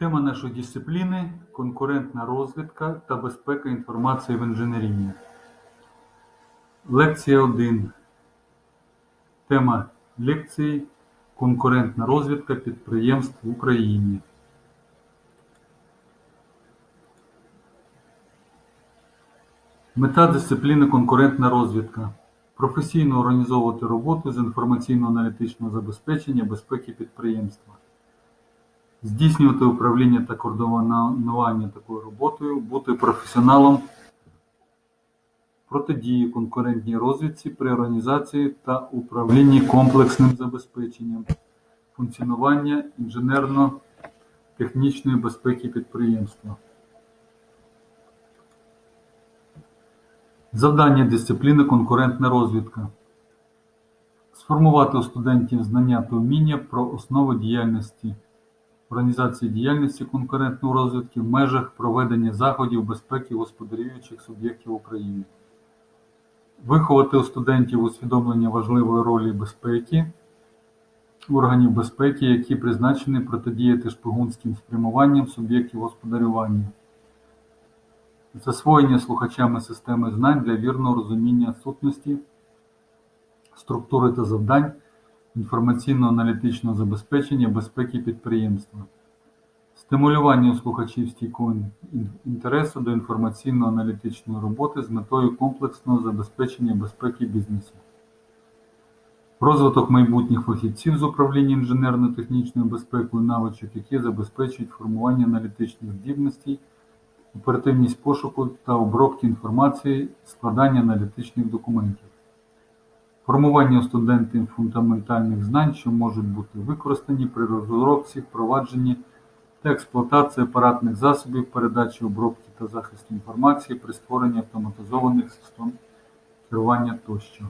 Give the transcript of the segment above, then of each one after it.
Тема нашої дисципліни конкурентна розвідка та безпека інформації в інженерії. Лекція 1. Тема лекції Конкурентна розвідка підприємств в Україні. Мета дисципліни конкурентна розвідка. Професійно організовувати роботу з інформаційно-аналітичного забезпечення безпеки підприємства. Здійснювати управління та координування такою роботою, бути професіоналом протидії конкурентній розвідці при організації та управлінні комплексним забезпеченням функціонування інженерно-технічної безпеки підприємства. Завдання дисципліни конкурентна розвідка. Сформувати у студентів знання та вміння про основи діяльності організації діяльності конкурентної розвідки в межах проведення заходів безпеки господарюючих суб'єктів України. Виховати у студентів усвідомлення важливої ролі безпеки, органів безпеки, які призначені протидіяти шпигунським спрямуванням суб'єктів господарювання. Засвоєння слухачами системи знань для вірного розуміння сутності, структури та завдань інформаційно-аналітичного забезпечення безпеки підприємства, стимулювання слухачів стійкого інтересу до інформаційно-аналітичної роботи з метою комплексного забезпечення безпеки бізнесу, розвиток майбутніх фахівців з управління інженерно-технічною безпекою навичок, які забезпечують формування аналітичних здібностей оперативність пошуку та обробки інформації, складання аналітичних документів, формування студентів фундаментальних знань, що можуть бути використані при розробці, впровадженні та експлуатації апаратних засобів, передачі обробки та захисту інформації при створенні автоматизованих систем керування тощо.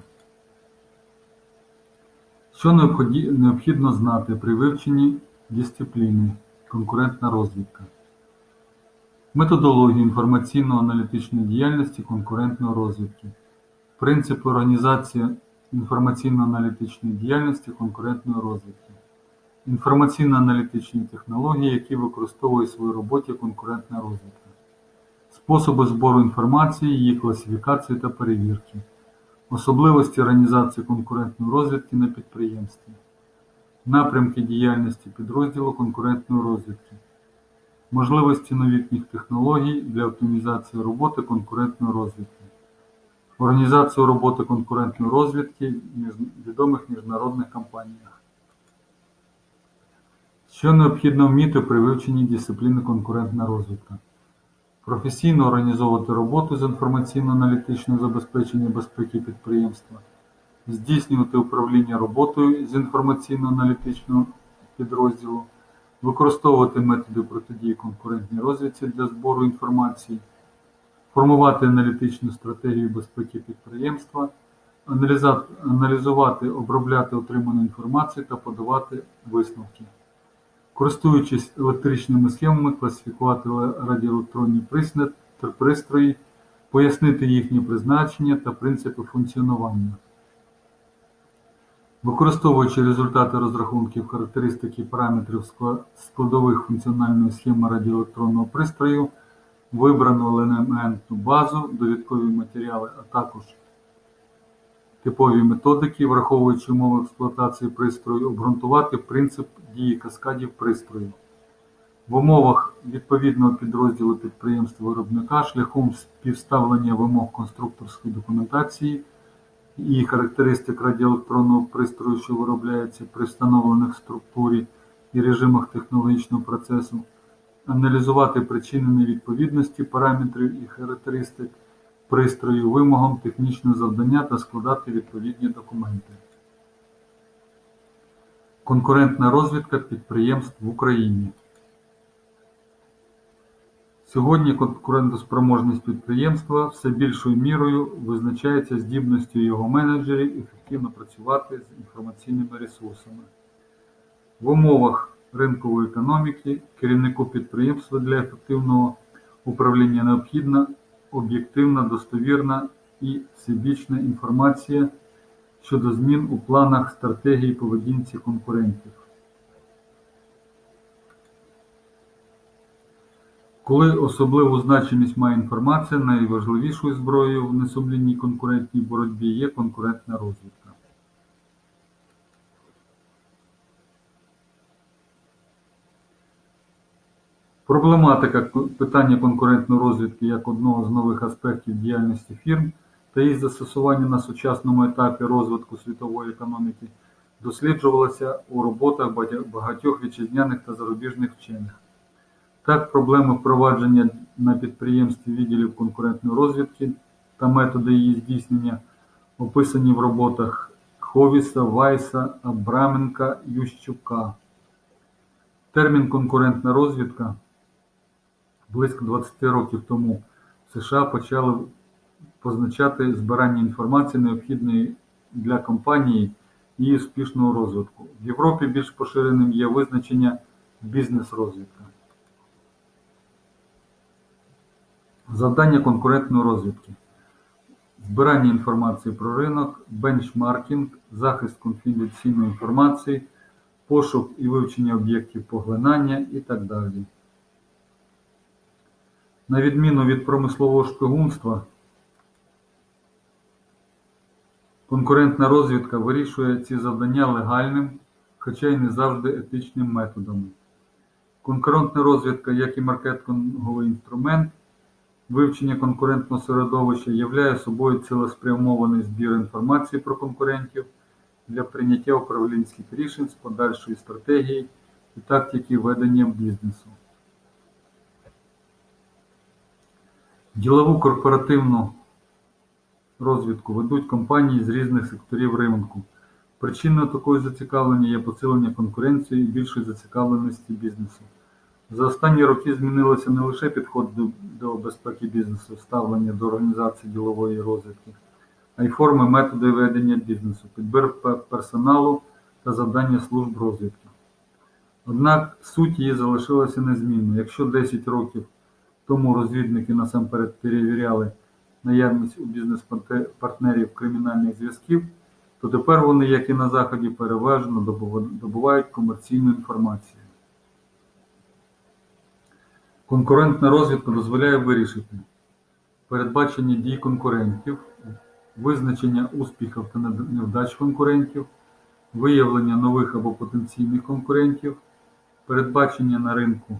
Що необхідно знати при вивченні дисципліни конкурентна розвідка? Методологію інформаційно-аналітичної діяльності конкурентної розвідки, принципи організації інформаційно-аналітичної діяльності конкурентної розвідки, інформаційно-аналітичні технології, які використовує в своїй роботі конкурентна розвідка, способи збору інформації, її класифікації та перевірки, особливості організації конкурентної розвідки на підприємстві, напрямки діяльності підрозділу конкурентної розвідки. Можливості новітніх технологій для оптимізації роботи конкурентної розвідки, організацію роботи конкурентної розвідки відомих міжнародних компаніях. Що необхідно вміти при вивченні дисципліни конкурентна розвідка? Професійно організовувати роботу з інформаційно-аналітичного забезпечення безпеки підприємства, здійснювати управління роботою з інформаційно-аналітичного підрозділу використовувати методи протидії конкурентній розвідці для збору інформації, формувати аналітичну стратегію безпеки підприємства, аналізувати, обробляти отриману інформацію та подавати висновки, користуючись електричними схемами, класифікувати радіоелектронні пристрої, пояснити їхнє призначення та принципи функціонування. Використовуючи результати розрахунків характеристики параметрів складових функціональної схеми радіоелектронного пристрою, вибрану елементну базу, довідкові матеріали, а також типові методики, враховуючи умови експлуатації пристрою, обґрунтувати принцип дії каскадів пристрою. В умовах відповідного підрозділу підприємства виробника шляхом співставлення вимог конструкторської документації і характеристик радіоелектронного пристрою, що виробляється при встановлених структурі і режимах технологічного процесу, аналізувати причини невідповідності параметрів і характеристик пристрою вимогам технічного завдання та складати відповідні документи. Конкурентна розвідка підприємств в Україні. Сьогодні конкурентоспроможність підприємства все більшою мірою визначається здібністю його менеджерів ефективно працювати з інформаційними ресурсами. В умовах ринкової економіки керівнику підприємства для ефективного управління необхідна об'єктивна, достовірна і всебічна інформація щодо змін у планах стратегії поведінці конкурентів. Коли особливу значимість має інформація, найважливішою зброєю в несумлінній конкурентній боротьбі є конкурентна розвідка. Проблематика питання конкурентної розвідки як одного з нових аспектів діяльності фірм та її застосування на сучасному етапі розвитку світової економіки досліджувалася у роботах багатьох- вітчизняних та зарубіжних вчених. Так, проблеми впровадження на підприємстві відділів конкурентної розвідки та методи її здійснення описані в роботах Ховіса, Вайса, Абраменка, Ющука. Термін конкурентна розвідка близько 20 років тому США почали позначати збирання інформації, необхідної для компанії і успішного розвитку. В Європі більш поширеним є визначення бізнес-розвідка. Завдання конкурентної розвідки. Збирання інформації про ринок, бенчмаркінг, захист конфіденційної інформації, пошук і вивчення об'єктів поглинання і так далі. На відміну від промислового шпигунства, конкурентна розвідка вирішує ці завдання легальним, хоча й не завжди етичним методами. Конкурентна розвідка, як і маркетинговий інструмент, вивчення конкурентного середовища являє собою цілеспрямований збір інформації про конкурентів для прийняття управлінських рішень з подальшої стратегії і тактики ведення бізнесу. Ділову корпоративну розвідку ведуть компанії з різних секторів ринку. Причиною такої зацікавлення є посилення конкуренції і більшої зацікавленості бізнесу. За останні роки змінилося не лише підход до, до безпеки бізнесу, ставлення до організації ділової розвідки, а й форми методи ведення бізнесу, підбір персоналу та завдання служб розвідки. Однак суть її залишилася незмінною. Якщо 10 років тому розвідники насамперед перевіряли наявність у бізнес-партнерів кримінальних зв'язків, то тепер вони, як і на Заході, переважно добувають комерційну інформацію. Конкурентна розвідка дозволяє вирішити передбачення дій конкурентів, визначення успіхів та невдач конкурентів, виявлення нових або потенційних конкурентів, передбачення на ринку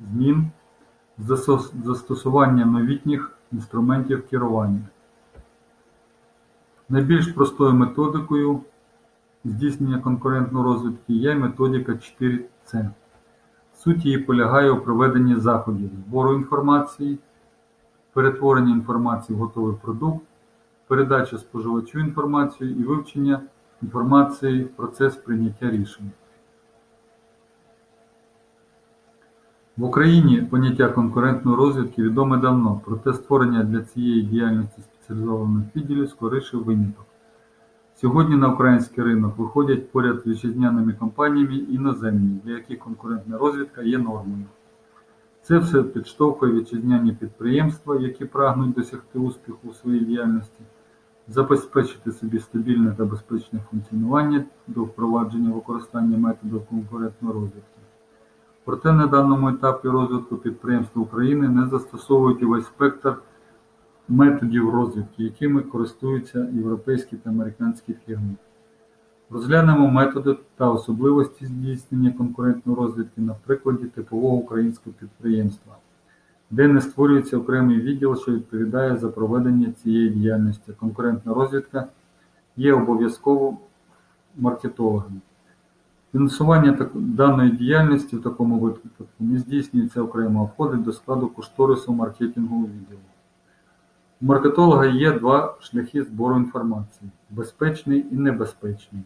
змін, застосування новітніх інструментів керування. Найбільш простою методикою здійснення конкурентної розвідки є методика 4C. Суть її полягає у проведенні заходів збору інформації, перетворення інформації в готовий продукт, передача споживачу інформації і вивчення інформації в процес прийняття рішень. В Україні поняття конкурентної розвідки відоме давно, проте створення для цієї діяльності спеціалізованих відділів скоріше виняток. Сьогодні на український ринок виходять поряд з вітчизняними компаніями іноземні, для яких конкурентна розвідка є нормою. Це все підштовхує вітчизняні підприємства, які прагнуть досягти успіху у своїй діяльності, забезпечити собі стабільне та безпечне функціонування до впровадження використання методів конкурентної розвідки. Проте на даному етапі розвитку підприємства України не застосовують увесь спектр методів розвідки, якими користуються європейські та американські фірми. Розглянемо методи та особливості здійснення конкурентної розвідки на прикладі типового українського підприємства, де не створюється окремий відділ, що відповідає за проведення цієї діяльності. Конкурентна розвідка є обов'язково маркетологом. Фінансування даної діяльності в такому випадку не здійснюється окремо, а входить до складу кошторису маркетингового відділу. У маркетолога є два шляхи збору інформації безпечний і небезпечний.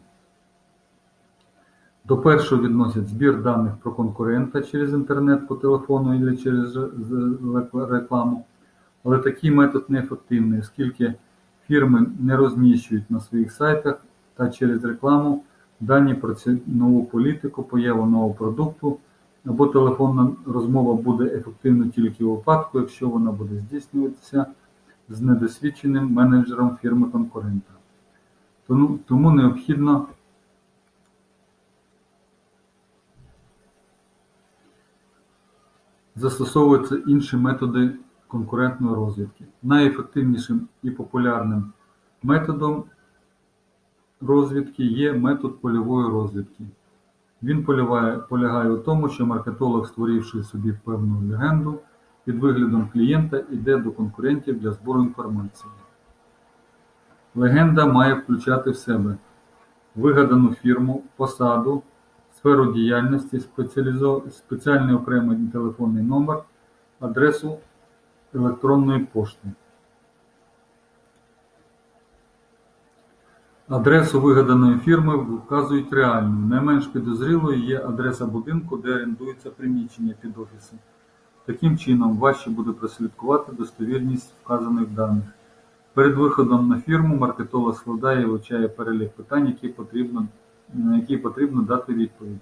До першого відносять збір даних про конкурента через інтернет по телефону або через рекламу, але такий метод неефективний, оскільки фірми не розміщують на своїх сайтах та через рекламу дані про цю нову політику, появу нового продукту, або телефонна розмова буде ефективна тільки у випадку, якщо вона буде здійснюватися з недосвідченим менеджером фірми конкурента. Тому, тому необхідно застосовуються інші методи конкурентної розвідки. Найефективнішим і популярним методом розвідки є метод польової розвідки. Він полягає, у тому, що маркетолог, створивши собі певну легенду, під виглядом клієнта йде до конкурентів для збору інформації. Легенда має включати в себе вигадану фірму, посаду, сферу діяльності, спеціальний окремий телефонний номер, адресу електронної пошти. Адресу вигаданої фірми вказують реальну. Найменш підозрілою є адреса будинку, де орендується приміщення під офіси. Таким чином, важче буде прослідкувати достовірність вказаних даних. Перед виходом на фірму маркетолог складає і вивчає перелік питань, які потрібно, на які потрібно дати відповіді.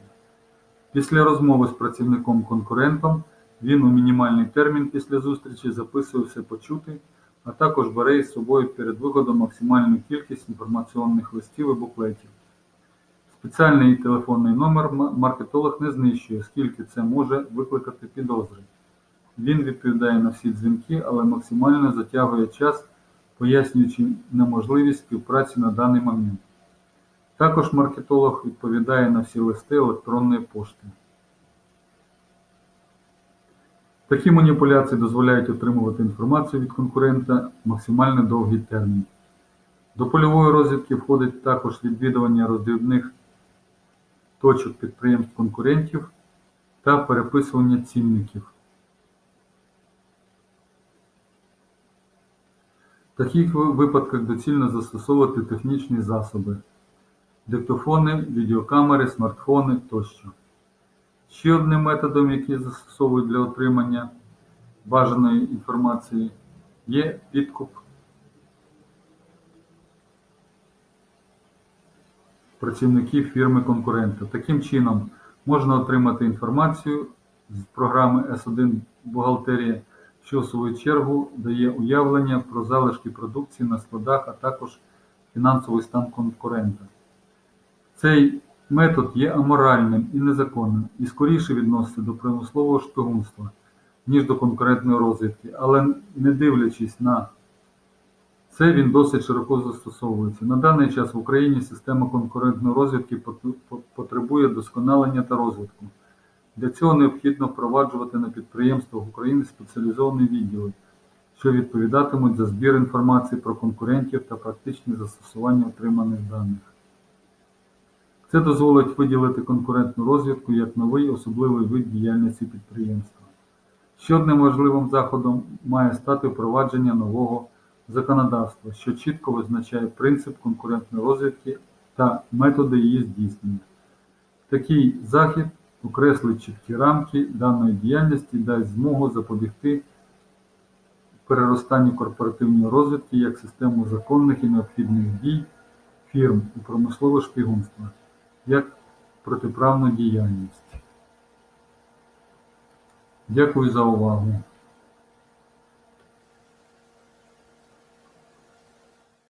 Після розмови з працівником-конкурентом він у мінімальний термін після зустрічі записує все почути, а також бере із собою перед виходом максимальну кількість інформаційних листів і буклетів. Спеціальний телефонний номер маркетолог не знищує, оскільки це може викликати підозри. Він відповідає на всі дзвінки, але максимально затягує час, пояснюючи неможливість співпраці на даний момент. Також маркетолог відповідає на всі листи електронної пошти. Такі маніпуляції дозволяють отримувати інформацію від конкурента максимально довгий термін. До польової розвідки входить також відвідування роздрібних точок підприємств конкурентів та переписування цінників. В таких випадках доцільно застосовувати технічні засоби диктофони, відеокамери, смартфони тощо. Ще одним методом, який застосовують для отримання бажаної інформації, є підкуп працівників фірми конкурента. Таким чином можна отримати інформацію з програми S1 бухгалтерія, що в свою чергу дає уявлення про залишки продукції на складах, а також фінансовий стан конкурента. Цей метод є аморальним і незаконним і скоріше відноситься до промислового шпигунства, ніж до конкурентної розвідки, але не дивлячись на це, він досить широко застосовується. На даний час в Україні система конкурентної розвідки потребує досконалення та розвитку. Для цього необхідно впроваджувати на підприємствах України спеціалізовані відділи, що відповідатимуть за збір інформації про конкурентів та практичне застосування отриманих даних. Це дозволить виділити конкурентну розвідку як новий особливий вид діяльності підприємства. Ще одним важливим заходом має стати впровадження нового законодавства, що чітко визначає принцип конкурентної розвідки та методи її здійснення. Такий захід окреслить чіткі рамки даної діяльності і дасть змогу запобігти переростанню корпоративної розвідки як систему законних і необхідних дій фірм у промислове шпигунство як протиправну діяльність. Дякую за увагу.